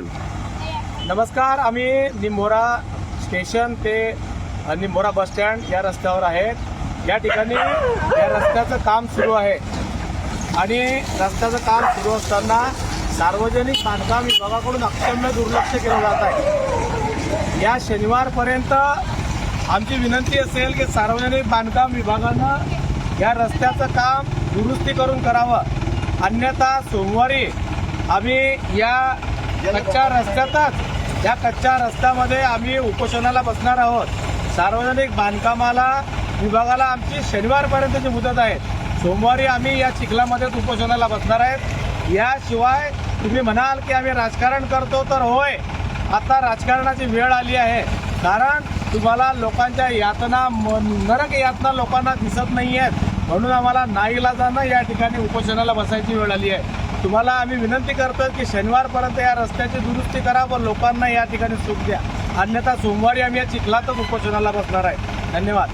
नमस्कार आम्ही निंभोरा स्टेशन ते निंभोरा बस स्टँड या रस्त्यावर आहेत. या ठिकाणी या रस्त्याचं काम सुरू आहे. आणि रस्त्याचं काम सुरू असताना सार्वजनिक बांधकाम विभागाकडून अक्षम्य दुर्लक्ष केलं जात आहे. या शनिवारपर्यंत आमची विनंती असेल की सार्वजनिक बांधकाम विभागानं या रस्त्याचं काम दुरुस्ती करून करावं. अन्यथा सोमवारी आम्ही या कच्च्या रस्त्यातच. या कच्च्या रस्त्यामध्ये आम्ही उपोषणाला बसणार आहोत. सार्वजनिक बांधकामाला विभागाला आमची शनिवारपर्यंतची मुदत आहे. सोमवारी आम्ही या चिखलामध्येच उपोषणाला बसणार आहेत. याशिवाय तुम्ही म्हणाल की आम्ही राजकारण करतो तर होय. आता राजकारणाची वेळ आली आहे. कारण तुम्हाला लोकांच्या यातना म- नरक यातना लोकांना दिसत नाही आहेत म्हणून आम्हाला नाईलाजानं या ठिकाणी उपोषणाला बसायची वेळ आली आहे. तुम्हाला आम्ही विनंती करतो की शनिवारपर्यंत या रस्त्याची दुरुस्ती करा व लोकांना या ठिकाणी सुख द्या. अन्यथा सोमवारी आम्ही या चिखलातच उपोषणाला बसणार आहे. धन्यवाद.